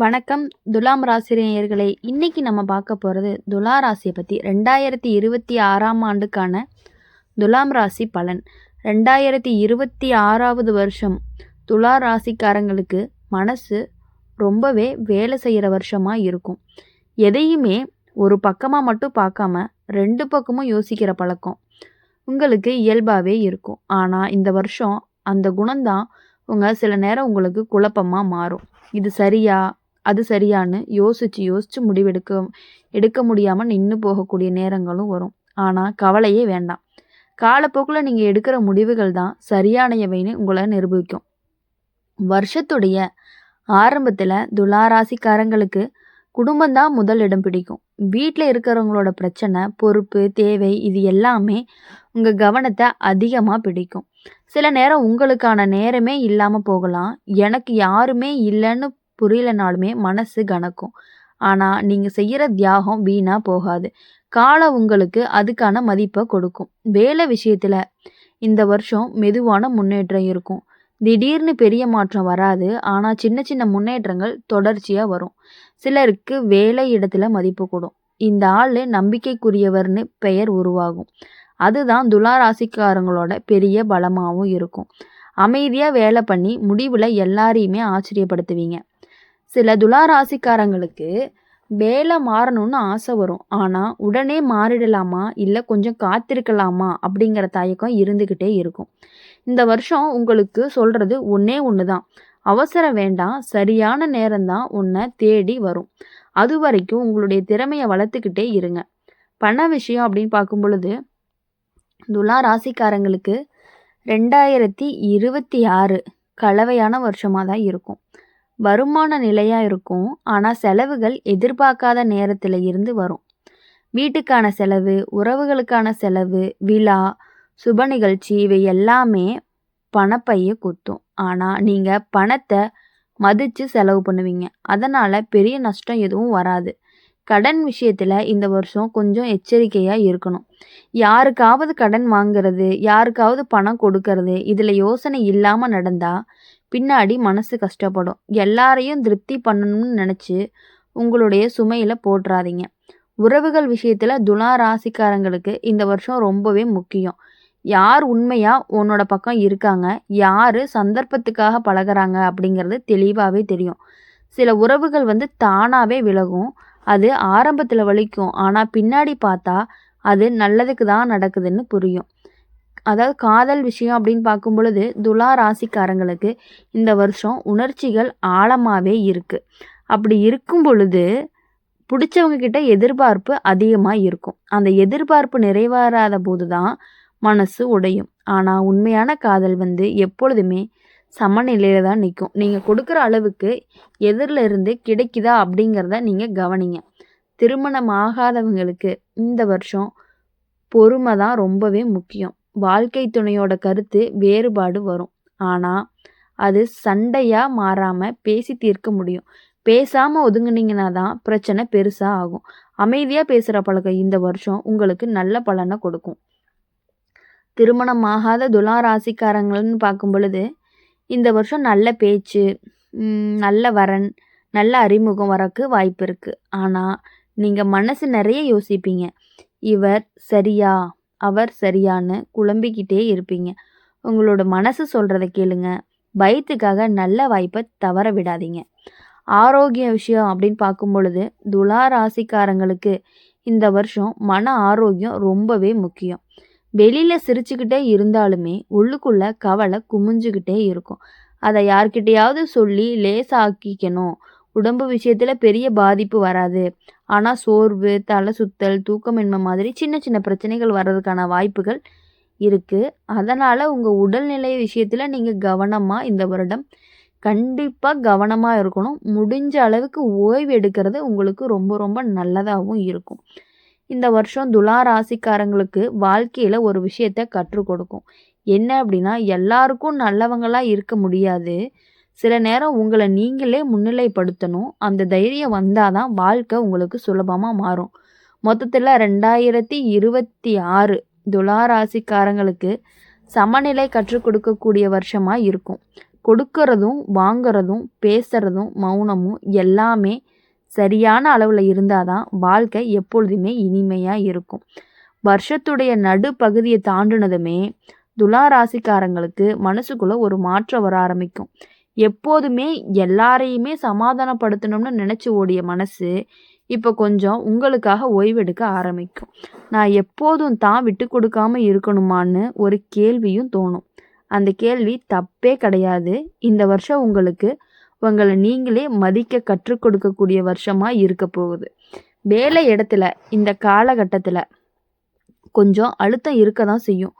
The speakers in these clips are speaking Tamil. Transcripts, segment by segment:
வணக்கம். துலாம் ராசி இன்றைக்கி நம்ம பார்க்க போகிறது துலா ராசியை பற்றி ரெண்டாயிரத்தி இருபத்தி ஆறாம் ஆண்டுக்கான துலாம் ராசி பலன். ரெண்டாயிரத்தி இருபத்தி ஆறாவது வருஷம் துலா ராசிக்காரங்களுக்கு மனசு ரொம்பவே வேலை செய்கிற வருஷமாக இருக்கும். எதையுமே ஒரு பக்கமாக மட்டும் பார்க்காம ரெண்டு பக்கமும் யோசிக்கிற பழக்கம் உங்களுக்கு இயல்பாகவே இருக்கும். ஆனால் இந்த வருஷம் அந்த குணம்தான் உங்கள் சில நேரம் உங்களுக்கு குழப்பமாக மாறும். இது சரியா? அது சரியான்னு யோசித்து யோசித்து முடிவெடுக்க எடுக்க முடியாமல் நின்று போகக்கூடிய நேரங்களும் வரும். ஆனால் கவலையே வேண்டாம். காலப்போக்கில் நீங்கள் எடுக்கிற முடிவுகள் தான் சரியானவைன்னு உங்களை நிரூபிக்கும். வருஷத்துடைய ஆரம்பத்தில் துளாராசிக்காரங்களுக்கு குடும்பம்தான் முதல் இடம் பிடிக்கும். வீட்டில் இருக்கிறவங்களோட பிரச்சனை பொறுப்பு தேவை இது எல்லாமே உங்கள் கவனத்தை அதிகமாக பிடிக்கும். சில நேரம் உங்களுக்கான நேரமே இல்லாமல் போகலாம். எனக்கு யாருமே இல்லைன்னு புரியலனாலுமே மனசு கணக்கும் ஆனால் நீங்கள் செய்கிற தியாகம் வீணாக போகாது. காலம் உங்களுக்கு அதுக்கான மதிப்பை கொடுக்கும். வேலை விஷயத்தில் இந்த வருஷம் மெதுவான முன்னேற்றம் இருக்கும். திடீர்னு பெரிய மாற்றம் வராது. ஆனால் சின்ன சின்ன முன்னேற்றங்கள் தொடர்ச்சியாக வரும். சிலருக்கு வேலை இடத்துல மதிப்பு கூடும். இந்த ஆள் நம்பிக்கைக்குரியவர்னு பெயர் உருவாகும். அதுதான் துலா ராசிக்காரங்களோட பெரிய பலமாகவும் இருக்கும். அமைதியாக வேலை பண்ணி முடிவில் எல்லாரையுமே ஆச்சரியப்படுத்துவீங்க. சில துலா ராசிக்காரங்களுக்கு வேலை மாறணும்னு ஆசை வரும். ஆனால் உடனே மாறிடலாமா? இல்லை கொஞ்சம் காத்திருக்கலாமா? அப்படிங்கிற தயக்கம் இருந்துக்கிட்டே இருக்கும். இந்த வருஷம் உங்களுக்கு சொல்கிறது ஒன்றே ஒன்று தான் அவசரம் வேண்டாம். சரியான நேரம்தான் உன்னை தேடி வரும். அது வரைக்கும் உங்களுடைய திறமையை வளர்த்துக்கிட்டே இருங்க. பண விஷயம் அப்படின்னு பார்க்கும் பொழுது துலா ராசிக்காரங்களுக்கு ரெண்டாயிரத்தி இருபத்தி ஆறு கலவையான வருஷமாக தான் இருக்கும். வருமான நிலையாக இருக்கும். ஆனால் செலவுகள் எதிர்பார்க்காத நேரத்தில் இருந்து வரும். வீட்டுக்கான செலவு உறவுகளுக்கான செலவு விழா சுப நிகழ்ச்சி இவை எல்லாமே பணப்பையை குத்தும். ஆனால் நீங்கள் பணத்தை மதித்து செலவு பண்ணுவீங்க. அதனால் பெரிய நஷ்டம் எதுவும் வராது. கடன் விஷயத்தில் இந்த வருஷம் கொஞ்சம் எச்சரிக்கையாக இருக்கணும். யாருக்காவது கடன் வாங்குறது யாருக்காவது பணம் கொடுக்கறது இதில் யோசனை இல்லாமல் நடந்தால் பின்னாடி மனசு கஷ்டப்படும். எல்லாரையும் திருப்தி பண்ணணும்னு நினச்சி உங்களுடைய சுமையில் போட்டுறாதீங்க உறவுகள் விஷயத்தில் துலா ராசிக்காரங்களுக்கு இந்த வருஷம் ரொம்பவே முக்கியம். யார் உண்மையாக உன்னோட பக்கம் இருக்காங்க? யார் சந்தர்ப்பத்துக்காக பழகுறாங்க அப்படிங்கிறது தெளிவாகவே தெரியும். சில உறவுகள் வந்து தானாகவே விலகும். அது ஆரம்பத்தில் வலிக்கும். ஆனால் பின்னாடி பார்த்தா அது நல்லதுக்கு தான் நடக்குதுன்னு புரியும். அதாவது காதல் விஷயம் அப்படின்னு பார்க்கும் பொழுது துலா ராசிக்காரங்களுக்கு இந்த வருஷம் உணர்ச்சிகள் ஆழமாகவே இருக்குது அப்படி இருக்கும் பொழுது பிடிச்சவங்க கிட்ட எதிர்பார்ப்பு அதிகமாக இருக்கும். அந்த எதிர்பார்ப்பு நிறைவேறாத போது தான் மனசு உடையும். ஆனால் உண்மையான காதல் வந்து எப்பொழுதுமே சமநிலையில் தான் நிற்கும் நீங்கள் கொடுக்குற அளவுக்கு எதிரில் இருந்து கிடைக்குதா அப்படிங்கிறத நீங்கள் கவனிங்க. திருமணம் ஆகாதவங்களுக்கு இந்த வருஷம் பொறுமை தான் ரொம்பவே முக்கியம். வாழ்க்கை துணையோட கருத்து வேறுபாடு வரும். ஆனால் அது சண்டையாக மாறாமல் பேசி தீர்க்க முடியும். பேசாமல் ஒதுங்குனீங்கன்னா தான் பிரச்சனை பெருசாக ஆகும். அமைதியாக பேசுகிற பழக்கம் இந்த வருஷம் உங்களுக்கு நல்ல பலனை கொடுக்கும். திருமணம் ஆகாத துலா ராசிக்காரங்கள்னு பார்க்கும் பொழுது இந்த வருஷம் நல்ல பேச்சு நல்ல வரன் நல்ல அறிமுகம் வரக்கு வாய்ப்பு இருக்குது ஆனால் நீங்கள் மனசு நிறைய யோசிப்பீங்க. இவர் சரியா அவர் சரியான்னு குழம்பிக்கிட்டே இருப்பீங்க. உங்களோட மனசு சொல்கிறத கேளுங்க. பயத்துக்காக நல்ல வாய்ப்பை தவற விடாதீங்க. ஆரோக்கிய விஷயம் அப்படின்னு பார்க்கும் பொழுது துலா ராசிக்காரங்களுக்கு இந்த வருஷம் மன ஆரோக்கியம் ரொம்பவே முக்கியம். வெளியில் சிரிச்சுக்கிட்டே இருந்தாலுமே உள்ளுக்குள்ள கவலை குமிஞ்சுக்கிட்டே இருக்கும். அதை யார்கிட்டையாவது சொல்லி லேசாக்கிக்கணும். உடம்பு விஷயத்தில் பெரிய பாதிப்பு வராது. ஆனால் சோர்வு தலை சுத்தல் தூக்கமின்மை மாதிரி சின்ன சின்ன பிரச்சனைகள் வர்றதுக்கான வாய்ப்புகள் இருக்குது அதனால் உங்கள் உடல்நிலை விஷயத்தில் நீங்கள் கவனமாக இந்த வருடம் கண்டிப்பாக கவனமாக இருக்கணும். முடிஞ்ச அளவுக்கு ஓய்வு எடுக்கிறது உங்களுக்கு ரொம்ப ரொம்ப நல்லதாகவும் இருக்கும். இந்த வருஷம் துலா ராசிக்காரங்களுக்கு வாழ்க்கையில் ஒரு விஷயத்த கற்றுக் கொடுக்கும். என்ன அப்படின்னா எல்லாருக்கும் நல்லவங்களாக இருக்க முடியாது. சில நேரம் உங்களை நீங்களே முன்னிலைப்படுத்தணும். அந்த தைரியம் வந்தால் தான் வாழ்க்கை உங்களுக்கு சுலபமாக மாறும். மொத்தத்தில் ரெண்டாயிரத்தி இருபத்தி ஆறு துலா ராசிக்காரங்களுக்கு சமநிலை கற்றுக் கொடுக்கக்கூடிய வருஷமாக இருக்கும். கொடுக்கறதும் வாங்குறதும் பேசுறதும் மௌனமும் எல்லாமே சரியான அளவில் இருந்தால் தான் வாழ்க்கை எப்பொழுதுமே இனிமையாக இருக்கும். வருஷத்துடைய நடுப்பகுதியை தாண்டினதுமே துலா ராசிக்காரங்களுக்கு ஒரு மாற்றம் வர ஆரம்பிக்கும். எப்போதுமே எல்லாரையுமே சமாதானப்படுத்தணும்னு நினச்சி ஓடிய மனசு இப்போ கொஞ்சம் உங்களுக்காக ஓய்வெடுக்க ஆரம்பிக்கும். நான் எப்போதும் தான் விட்டு கொடுக்காம இருக்கணுமான்னு ஒரு கேள்வியும் தோணும். அந்த கேள்வி தப்பே கிடையாது. இந்த வருஷம் உங்களுக்கு உங்களை நீங்களே மதிக்க கற்றுக் கொடுக்கக்கூடிய வருஷமாக இருக்க போகுது. வேலை இடத்துல இந்த காலகட்டத்தில் கொஞ்சம் அழுத்தம் இருக்க தான் செய்யும்.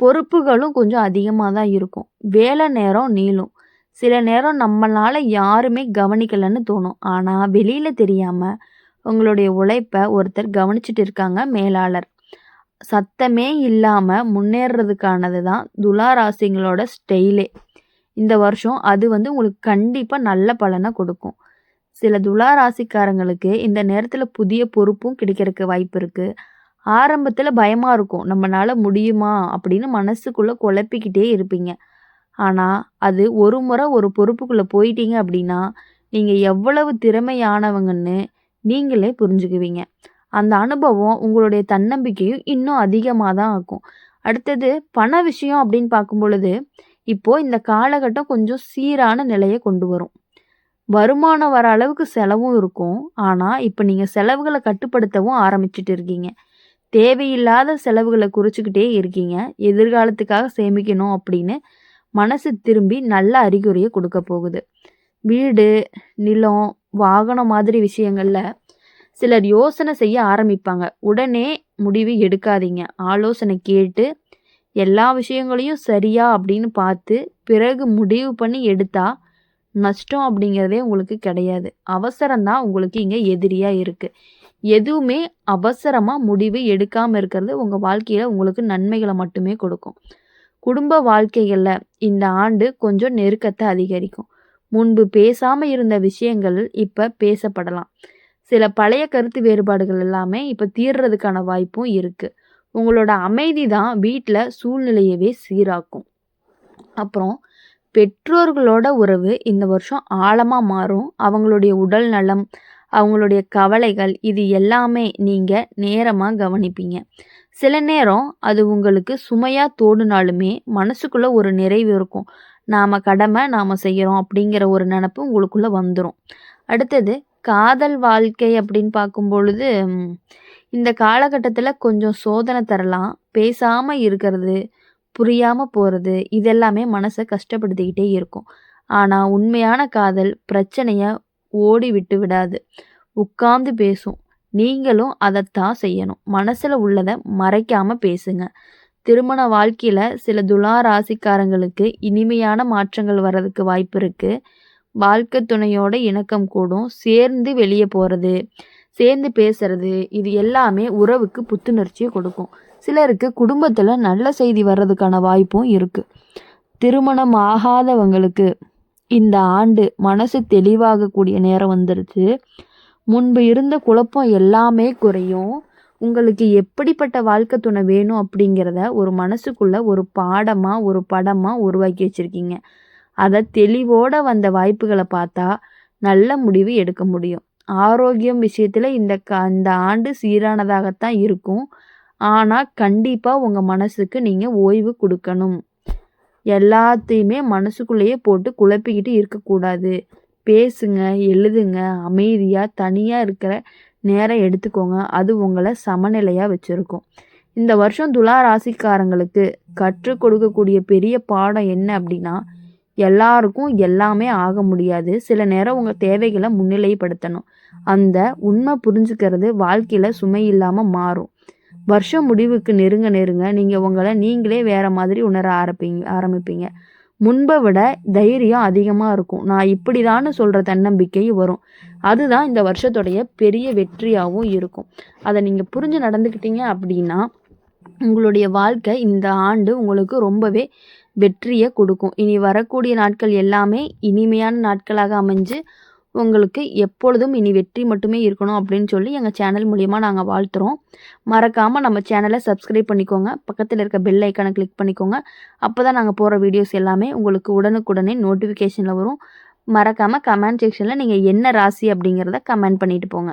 பொறுப்புகளும் கொஞ்சம் அதிகமாக தான் இருக்கும். வேலை நேரம் நீளும். சில நேரம் நம்மளால் யாருமே கவனிக்கலைன்னு தோணும். ஆனால் வெளியில் தெரியாமல் உங்களுடைய உழைப்பை ஒருத்தர் கவனிச்சிட்டு இருக்காங்க மேலாளர். சத்தமே இல்லாமல் முன்னேறதுக்கானது தான் துலா ராசிங்களோட ஸ்டைலே. இந்த வருஷம் அது வந்து உங்களுக்கு கண்டிப்பாக நல்ல பலனை கொடுக்கும். சில துலா ராசிக்காரங்களுக்கு இந்த நேரத்தில் புதிய பொறுப்பும் கிடைக்கிறதுக்கு வாய்ப்பு இருக்குது ஆரம்பத்தில் பயமாக இருக்கும். நம்மளால் முடியுமா அப்படின்னு மனசுக்குள்ளே குழப்பிக்கிட்டே இருப்பீங்க. ஆனால் அது ஒரு முறை ஒரு பொறுப்புக்குள்ளே போயிட்டீங்க அப்படின்னா நீங்கள் எவ்வளவு திறமையானவங்கன்னு நீங்களே புரிஞ்சுக்குவீங்க. அந்த அனுபவம் உங்களுடைய தன்னம்பிக்கையும் இன்னும் அதிகமாக தான் ஆக்கும். அடுத்தது பண விஷயம் அப்படின்னு பார்க்கும் பொழுது இப்போது இந்த காலகட்டம் கொஞ்சம் சீரான நிலையை கொண்டு வரும். வருமானம் வர அளவுக்கு செலவும் இருக்கும். ஆனால் இப்போ நீங்கள் செலவுகளை கட்டுப்படுத்தவும் ஆரம்பிச்சிட்டு இருக்கீங்க. தேவையில்லாத செலவுகளை குறிச்சிக்கிட்டே இருக்கீங்க. எதிர்காலத்துக்காக சேமிக்கணும் அப்படின்னு மனசு திரும்பி நல்ல அறிகுறியை கொடுக்க போகுது. வீடு நிலம் வாகனம் மாதிரி விஷயங்களில் சிலர் யோசனை செய்ய ஆரம்பிப்பாங்க. உடனே முடிவு எடுக்காதீங்க. ஆலோசனை கேட்டு எல்லா விஷயங்களையும் சரியா அப்படின்னு பார்த்து பிறகு முடிவு பண்ணி எடுத்தா நஷ்டம் அப்படிங்கிறதே உங்களுக்கு கிடையாது. அவசரம்தான் உங்களுக்கு இங்கே எதிரியாக இருக்குது எதுவுமே அவசரமாக முடிவு எடுக்காமல் இருக்கிறது உங்கள் வாழ்க்கையில் உங்களுக்கு நன்மைகளை மட்டுமே கொடுக்கும். குடும்ப வாழ்க்கைகளில் இந்த ஆண்டு கொஞ்சம் நெருக்கத்தை அதிகரிக்கும். முன்பு பேசாமல் இருந்த விஷயங்கள் இப்போ பேசப்படலாம். சில பழைய கருத்து வேறுபாடுகள் எல்லாமே இப்போ தீர்றதுக்கான வாய்ப்பும் இருக்குது உங்களோட அமைதி தான் வீட்டில் சூழ்நிலையவே சீராக்கும். அப்புறம் பெற்றோர்களோட உறவு இந்த வருஷம் ஆழமாக மாறும். அவங்களுடைய உடல் நலம் அவங்களுடைய கவலைகள் இது எல்லாமே நீங்கள் நேரமாக கவனிப்பீங்க. சில நேரம் அது உங்களுக்கு சுமையாக தோணுனாலுமே மனசுக்குள்ளே ஒரு நிறைவு இருக்கும். நாம் கடமை நாம் செய்கிறோம் அப்படிங்கிற ஒரு நினப்பு உங்களுக்குள்ளே வந்துடும் அடுத்தது காதல் வாழ்க்கை அப்படின்னு பார்க்கும் பொழுது இந்த காலகட்டத்தில் கொஞ்சம் சோதனை தரலாம். பேசாமல் இருக்கிறது புரியாமல் போகிறது இதெல்லாமே மனசை கஷ்டப்படுத்திக்கிட்டே இருக்கும். ஆனால் உண்மையான காதல் பிரச்சனையை ஓடி விட்டு விடாது. உட்கார்ந்து பேசும். நீங்களும் அதைத்தான் செய்யணும். மனசில் உள்ளதை மறைக்காமல் பேசுங்க. திருமண வாழ்க்கையில் சில துலா ராசிக்காரங்களுக்கு இனிமையான மாற்றங்கள் வர்றதுக்கு வாய்ப்பு இருக்குது வாழ்க்கை துணையோட இணக்கம் கூடும். சேர்ந்து வெளியே போகிறது சேர்ந்து பேசுறது இது எல்லாமே உறவுக்கு புத்துணர்ச்சியை கொடுக்கும். சிலருக்கு குடும்பத்தில் நல்ல செய்தி வர்றதுக்கான வாய்ப்பும் இருக்குது திருமணம் ஆகாதவங்களுக்கு இந்த ஆண்டு மனசு தெளிவாகக்கூடிய நேரம் வந்துடுச்சு முன்பு இருந்த குழப்பம் எல்லாமே குறையும். உங்களுக்கு எப்படிப்பட்ட வாழ்க்கை துணை வேணும் அப்படிங்கிறத ஒரு மனசுக்குள்ள ஒரு பாடமாக ஒரு படமாக உருவாக்கி வச்சுருக்கீங்க. அதை தெளிவோட வந்த வாய்ப்புகளை பார்த்தா நல்ல முடிவு எடுக்க முடியும். ஆரோக்கியம் விஷயத்தில் இந்த க இந்த ஆண்டு சீரானதாகத்தான் இருக்கும். ஆனால் கண்டிப்பாக உங்கள் மனசுக்கு நீங்கள் ஓய்வு கொடுக்கணும். எல்லாத்தையுமே மனசுக்குள்ளேயே போட்டு குழப்பிக்கிட்டு இருக்கக்கூடாது. பேசுங்க எழுதுங்க அமைதியாக தனியாக இருக்கிற நேரம் எடுத்துக்கோங்க. அது உங்களை சமநிலையாக வச்சுருக்கும். இந்த வருஷம் துலா ராசிக்காரங்களுக்கு கற்றுக் கொடுக்கக்கூடிய பெரிய பாடம் என்ன அப்படின்னா எல்லாருக்கும் எல்லாமே ஆக முடியாது. சில நேரம் உங்கள் தேவைகளை முன்னிலைப்படுத்தணும். அந்த உண்மை புரிஞ்சுக்கிறது வாழ்க்கையில் சுமை இல்லாமல் மாறும். வருஷம் முடிவுக்கு நெருங்க நெருங்க நீங்கள் உங்களை நீங்களே வேறு மாதிரி உணர ஆரம்பிங்க ஆரம்பிப்பீங்க. முன்பை விட தைரியம் அதிகமாக இருக்கும். நான் இப்படி தானே சொல்கிற தன்னம்பிக்கை வரும். அதுதான் இந்த வருஷத்துடைய பெரிய வெற்றியாகவும் இருக்கும். அதை நீங்கள் புரிஞ்சு நடந்துக்கிட்டீங்க அப்படின்னா உங்களுடைய வாழ்க்கை இந்த ஆண்டு உங்களுக்கு ரொம்பவே வெற்றியை கொடுக்கும். இனி வரக்கூடிய நாட்கள் எல்லாமே இனிமையான நாட்களாக அமைஞ்சு உங்களுக்கு எப்பொழுதும் இனி வெற்றி மட்டுமே இருக்கணும் அப்படின்னு சொல்லி எங்கள் சேனல் மூலியமாக நாங்கள் வாழ்த்துறோம். மறக்காமல் நம்ம சேனலை சப்ஸ்கிரைப் பண்ணிக்கோங்க. பக்கத்தில் இருக்க பெல் ஐக்கானை கிளிக் பண்ணிக்கோங்க. அப்போ தான் நாங்கள் போகிற வீடியோஸ் எல்லாமே உங்களுக்கு உடனுக்குடனே நோட்டிஃபிகேஷனில் வரும். மறக்காமல் கமெண்ட் செக்ஷனில் நீங்கள் என்ன ராசி அப்படிங்கிறத கமெண்ட் பண்ணிட்டு போங்க.